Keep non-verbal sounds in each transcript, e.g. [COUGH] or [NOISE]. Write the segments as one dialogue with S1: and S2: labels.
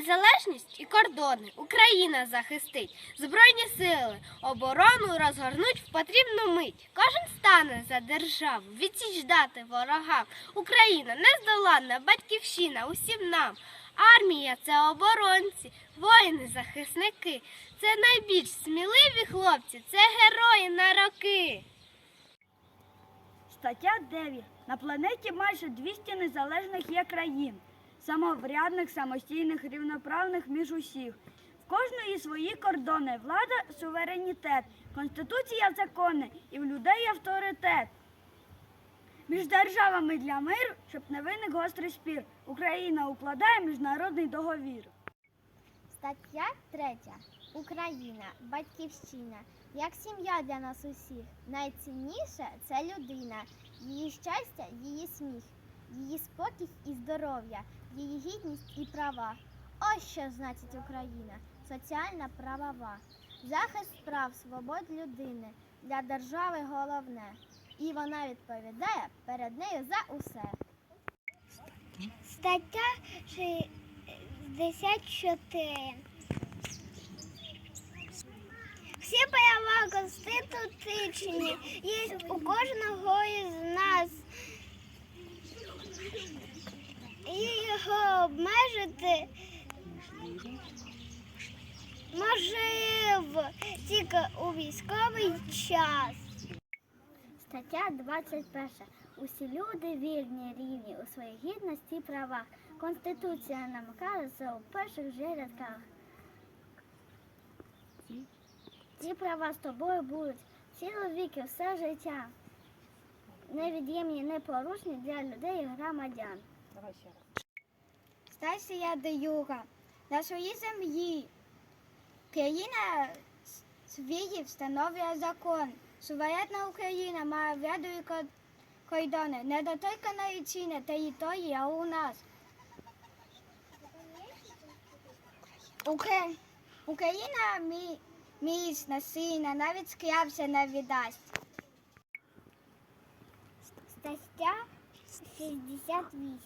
S1: незалежність і кордони Україна захистить, збройні сили, оборону розгорнуть в потрібну мить. Кожен стане за державу, відсіч дати ворогам. Україна нездоланна, батьківщина усім нам. Армія це оборонці, воїни, захисники. Це найбільш сміливі хлопці, це герої на роки.
S2: Стаття 9. На планеті майже 200 незалежних є країн, самоврядних, самостійних, рівноправних між усіх. В кожної свої кордони, влада, суверенітет, конституція закони і в людей авторитет. Між державами для миру, щоб не виник гострий спір, Україна укладає міжнародний договір.
S3: Стаття 3. Україна, батьківщина, як сім'я для нас усіх. Найцінніше це людина, її щастя, її сміх, її спокій і здоров'я, її гідність і права. Ось що значить Україна, соціальна правова, захист прав, свобод людини для держави головне. І вона відповідає перед нею за усе. Стаття 64. Всі права конституційні є у кожного із нас. І його обмежити можливо тільки у військовий час. Стаття 21. Усі люди вільні, рівні у своїй гідності і правах. Конституція нам каже у перших же рядках. Ці права з тобою будуть ціле віки, все життя. Невід'ємні, непорушні для людей і громадян. Стасія де Юга. На своїй землі. Країна свої встановлює закон. Суверенна Україна має владу і ко- кордони. Недоторканої ціни території, а у нас. Укра- Україна мі... міцна, сильна, навіть склявся не віддасть. Стаття 68.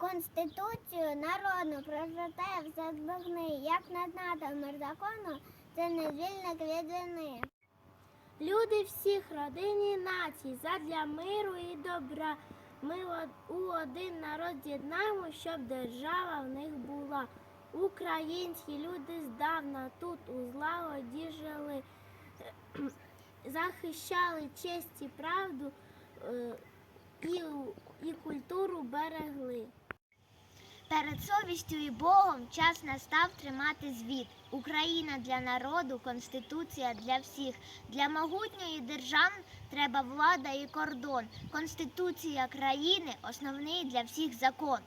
S3: Конституцію народну прожитає все зборний, як над надами закону, це незвільник від вини.
S1: Люди всіх родин і націй, задля миру і добра. Ми у один народ з'єднаємо, щоб держава в них була. Українські люди здавна тут у злагоді жили, [CLEARS THROAT] захищали честь і правду е, і, і культуру берегли.
S3: Перед совістю і Богом час настав тримати звіт. Україна для народу, конституція для всіх. Для могутньої держав треба влада і кордон. Конституція країни основний для всіх закон.